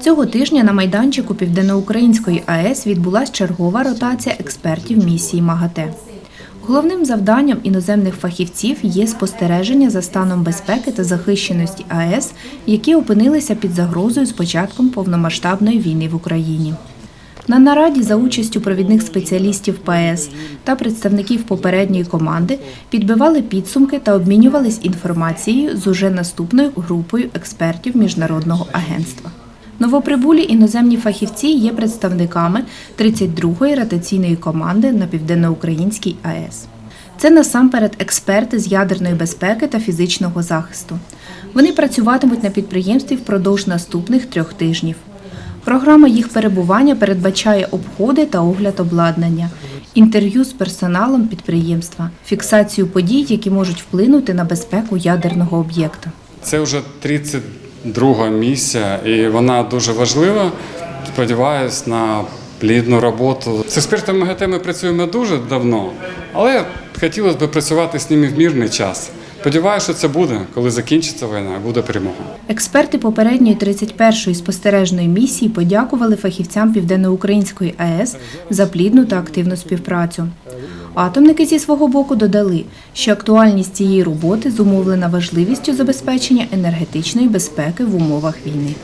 Цього тижня на майданчику Південноукраїнської АЕС відбулася чергова ротація експертів місії МАГАТЕ. Головним завданням іноземних фахівців є спостереження за станом безпеки та захищеності АЕС, які опинилися під загрозою з початком повномасштабної війни в Україні. На нараді за участю провідних спеціалістів ПАЕС та представників попередньої команди підбивали підсумки та обмінювались інформацією з уже наступною групою експертів міжнародного агентства. Новоприбулі іноземні фахівці є представниками 32-ї ротаційної команди на південноукраїнській АЕС. Це насамперед експерти з ядерної безпеки та фізичного захисту. Вони працюватимуть на підприємстві впродовж наступних трьох тижнів. Програма їх перебування передбачає обходи та огляд обладнання, інтерв'ю з персоналом підприємства, фіксацію подій, які можуть вплинути на безпеку ядерного об'єкта. Це вже 32 місія, і вона дуже важлива. Сподіваюсь на плідну роботу. З експертами МГТ ми працюємо дуже давно, але хотілося б працювати з ними в мирний час. Сподіваюся, що це буде, коли закінчиться війна, буде перемога. Експерти попередньої 31-ї спостережної місії подякували фахівцям Південноукраїнської АЕС за плідну та активну співпрацю. Атомники зі свого боку додали, що актуальність цієї роботи зумовлена важливістю забезпечення енергетичної безпеки в умовах війни.